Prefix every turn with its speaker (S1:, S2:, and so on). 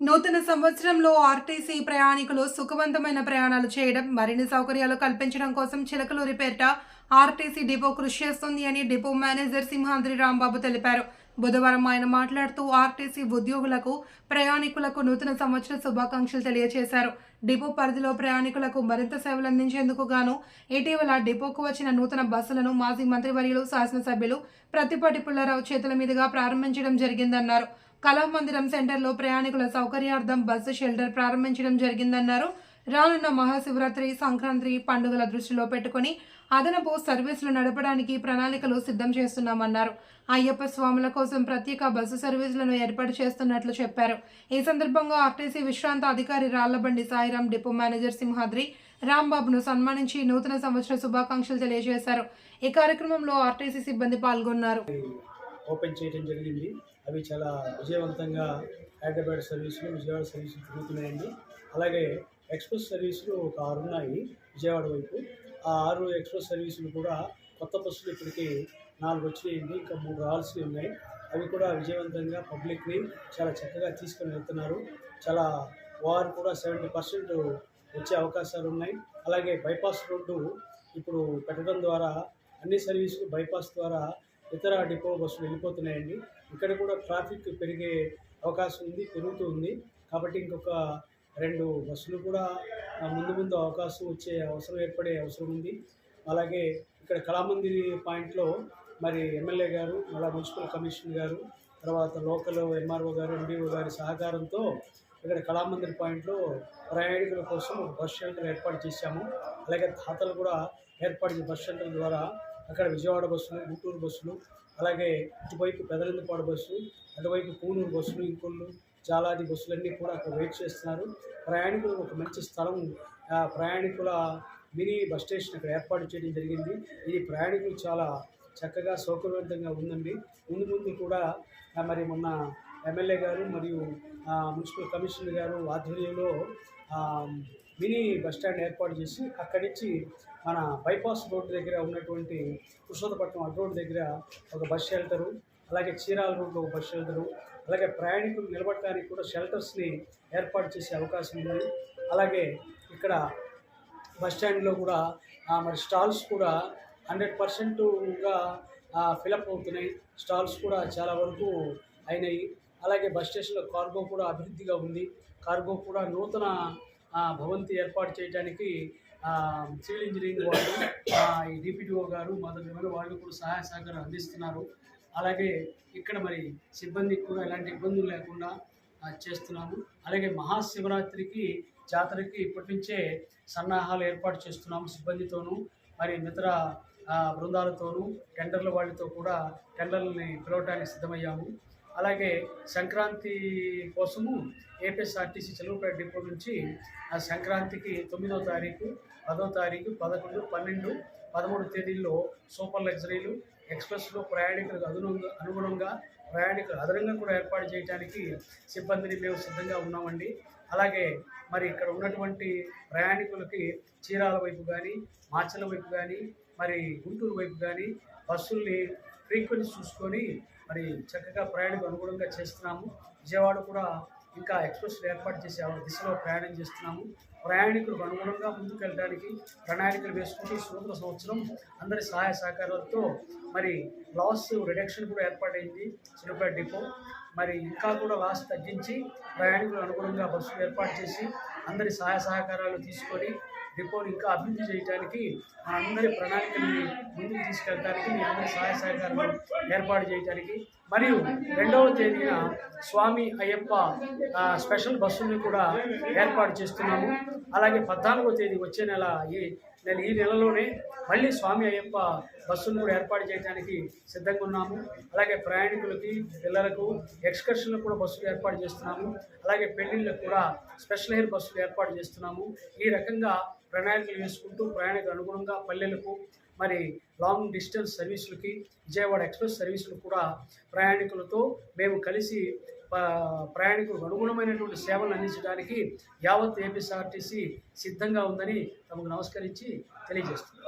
S1: నూతన సంవత్సరంలో ఆర్టీసీ ప్రయాణికులు సుఖవంతమైన ప్రయాణాలు చేయడం మరిన్ని సౌకర్యాలు కల్పించడం కోసం చిలకలూరిపేట ఆర్టీసీ డిపో కృషి చేస్తుంది అని డిపో మేనేజర్ సింహాద్రి రాంబాబు తెలిపారు. బుధవారం ఆయన మాట్లాడుతూ ఆర్టీసీ ఉద్యోగులకు ప్రయాణికులకు నూతన సంవత్సర శుభాకాంక్షలు తెలియజేశారు డిపో పరిధిలో ప్రయాణికులకు మరింత సేవలు అందించేందుకు గాను ఇటీవల డిపోకు వచ్చిన నూతన బస్సులను మాజీ మంత్రివర్యులు శాసనసభ్యులు ప్రతిపాటి పుల్లారావు చేతుల మీదుగా ప్రారంభించడం జరిగిందన్నారు. కళామందిరం సెంటర్లో ప్రయాణికుల సౌకర్యార్థం బస్సు షెల్టర్ ప్రారంభించడం జరిగిందన్నారు. రానున్న మహాశివరాత్రి సంక్రాంతి పండుగల దృష్టిలో పెట్టుకుని అదనపు సర్వీసులు నడపడానికి ప్రణాళికలు సిద్ధం చేస్తున్నామన్నారు. అయ్యప్ప స్వాముల కోసం ప్రత్యేక బస్సు సర్వీసులను ఏర్పాటు చేస్తున్నట్లు చెప్పారు. ఈ సందర్భంగా ఆర్టీసీ విశ్రాంత అధికారి రాళ్ళబండి సాయిరాం డిపో మేనేజర్ సింహాద్రి రాంబాబును సన్మానించి నూతన సంవత్సర శుభాకాంక్షలు తెలియజేశారు. ఈ కార్యక్రమంలో ఆర్టీసీ సిబ్బంది పాల్గొన్నారు.
S2: ఓపెన్ చేయడం జరిగింది. అవి చాలా విజయవంతంగా హైదరాబాద్ సర్వీసులు విజయవాడ సర్వీసులు తిరుగుతున్నాయండి. అలాగే ఎక్స్ప్రెస్ సర్వీసులు ఒక ఆరు ఉన్నాయి విజయవాడ వైపు. ఆ ఆరు ఎక్స్ప్రెస్ సర్వీసులు కూడా కొత్త బస్సులు ఇప్పటికీ నాలుగు వచ్చినాయండి. ఇంకా మూడు రావాల్సి ఉన్నాయి. అవి కూడా విజయవంతంగా పబ్లిక్ని చాలా చక్కగా తీసుకొని వెళ్తున్నారు. చాలా వారు కూడా సెవెంటీ పర్సెంట్ వచ్చే అవకాశాలు ఉన్నాయి. అలాగే బైపాస్ రోడ్డు ఇప్పుడు పెట్టడం ద్వారా అన్ని సర్వీసులు బైపాస్ ద్వారా ఇతర డిపో బస్సులు వెళ్ళిపోతున్నాయండి. ఇక్కడ కూడా ట్రాఫిక్ పెరిగే అవకాశం ఉంది పెరుగుతూ ఉంది. కాబట్టి ఇంకొక రెండు బస్సులు కూడా ముందు ముందు అవకాశం వచ్చే అవసరం ఏర్పడే అవసరం ఉంది. అలాగే ఇక్కడ కళామందిరి పాయింట్లో మరి ఎమ్మెల్యే గారు మళ్ళా మున్సిపల్ కమిషనర్ గారు తర్వాత లోకల్ ఎంఆర్ఓ గారు ఎండిఓ గారి సహకారంతో ఇక్కడ కళామందిర్ పాయింట్లో ప్రయాణికుల కోసం బస్ షెల్టర్ ఏర్పాటు చేశాము. అలాగే తాతలు కూడా ఏర్పాటు బస్ షెల్టర్ ద్వారా అక్కడ విజయవాడ బస్సులు గుంటూరు బస్సులు అలాగే ఇటువైపు పెదలందిపాడు బస్సు అటువైపు పూనూరు బస్సులు ఇంకొల్లు జాలాది బస్సులన్నీ కూడా అక్కడ వెయిట్ చేస్తున్నారు. ప్రయాణికులు ఒక మంచి స్థలం ప్రయాణికుల మినీ బస్ స్టేషన్ అక్కడ ఏర్పాటు చేయడం జరిగింది. ఇది ప్రయాణికులు చాలా చక్కగా సౌకర్యవంతంగా ఉందండి. ముందు ముందు కూడా మరి మొన్న ఎమ్మెల్యే గారు మరియు మున్సిపల్ కమిషనర్ గారు ఆధ్వర్యంలో మినీ బస్ స్టాండ్ ఏర్పాటు చేసి అక్కడి నుంచి మన బైపాస్ రోడ్డు దగ్గర ఉన్నటువంటి కృష్ణపట్నం అడ్డ దగ్గర ఒక బస్ షెల్టరు అలాగే చీరాల రోడ్లో ఒక బస్ షెల్టరు అలాగే ప్రయాణికులు నిలబడటానికి కూడా షెల్టర్స్ని ఏర్పాటు చేసే అవకాశం ఉంది. అలాగే ఇక్కడ బస్ స్టాండ్లో కూడా మరి స్టాల్స్ కూడా హండ్రెడ్ పర్సెంట్గా ఫిలప్ అవుతున్నాయి. స్టాల్స్ కూడా చాలా వరకు అయినాయి. అలాగే బస్ స్టేషన్లో కార్గో కూడా అభివృద్ధిగా ఉంది. కార్గో కూడా నూతన భవంతి ఏర్పాటు చేయడానికి సివిల్ ఇంజనీరింగ్ వాళ్ళు ఈ డిపిటిఓ గారు మొదటి వాళ్ళు కూడా సహాయ సహకారం అందిస్తున్నారు. అలాగే ఇక్కడ మరి సిబ్బందికి కూడా ఎలాంటి ఇబ్బందులు లేకుండా చేస్తున్నాము అలాగే మహాశివరాత్రికి జాతరకి ఇప్పటి నుంచే సన్నాహాలు ఏర్పాటు చేస్తున్నాము సిబ్బందితోనూ మరి మిత్ర బృందాలతోనూ టెండర్ల వాళ్ళతో కూడా టెండర్లని పిలవటానికి సిద్ధమయ్యాము. అలాగే సంక్రాంతి కోసము ఏపీఎస్ఆర్టీసీ చెలువుపేట డిపో నుంచి ఆ సంక్రాంతికి తొమ్మిదో తారీఖు పదో తారీఖు పదకొండు పన్నెండు పదమూడు తేదీల్లో సూపర్ లగ్జరీలు ఎక్స్ప్రెస్లో ప్రయాణికులకు అనుగుణంగా అనుగుణంగా ప్రయాణికులు అదనంగా కూడా ఏర్పాటు చేయడానికి సిబ్బందిని మేము సిద్ధంగా ఉన్నామండి. అలాగే మరి ఇక్కడ ఉన్నటువంటి ప్రయాణికులకి చీరాల వైపు కానీ మాచల వైపు కానీ మరి గుంటూరు వైపు కానీ బస్సుల్ని ఫ్రీక్వెన్సీ చూసుకొని మరి చక్కగా ప్రయాణికు అనుగుణంగా చేస్తున్నాము. విజయవాడ కూడా ఇంకా ఎక్స్ప్రెస్ ఏర్పాటు చేసే ఆ దిశలో ప్రయాణం చేస్తున్నాము. ప్రయాణికులకు అనుగుణంగా ముందుకు వెళ్ళడానికి ప్రణాళికలు వేసుకుంటూ ఈ సంవత్సరం అందరి సహాయ సహకారాలతో మరి లాస్ రిడక్షన్ కూడా ఏర్పాటైంది చిరుపేట డిపో. మరి ఇంకా కూడా లాస్ తగ్గించి ప్రయాణికులు అనుగుణంగా బస్సులు ఏర్పాటు చేసి అందరి సహాయ సహకారాలు తీసుకొని డిపోని ఇంకా అభివృద్ధి చేయడానికి మనందరి అందరి ముందుకు తీసుకెళ్ళడానికి మీ అందరి సహాయ సహకారాలు ఏర్పాటు చేయడానికి మరియు రెండవ తేదీన స్వామి అయ్యప్ప స్పెషల్ బస్సుల్ని కూడా ఏర్పాటు చేస్తున్నాము. అలాగే పద్నాలుగో తేదీ వచ్చే నెల ఈ నెల ఈ నెలలోనే మళ్ళీ స్వామి అయ్యప్ప బస్సును కూడా ఏర్పాటు చేయడానికి సిద్ధంగా ఉన్నాము. అలాగే ప్రయాణికులకి పిల్లలకు ఎక్స్కర్షన్లకు కూడా బస్సులు ఏర్పాటు చేస్తున్నాము. అలాగే పెళ్ళిళ్ళకు కూడా స్పెషల్ ఎయిర్ బస్సులు ఏర్పాటు చేస్తున్నాము. ఈ రకంగా ప్రణాళికలు వేసుకుంటూ ప్రయాణికులకు అనుగుణంగా పల్లెలకు మరి లాంగ్ డిస్టెన్స్ సర్వీసులకి విజయవాడ ఎక్స్ప్రెస్ సర్వీసులు కూడా ప్రయాణికులతో మేము కలిసి ప్రయాణికులకు అనుగుణమైనటువంటి సేవలు అందించడానికి యావత్ ఏపీఎస్ఆర్టీసీ సిద్ధంగా ఉందని తమకు నమస్కరించి తెలియజేస్తున్నాం.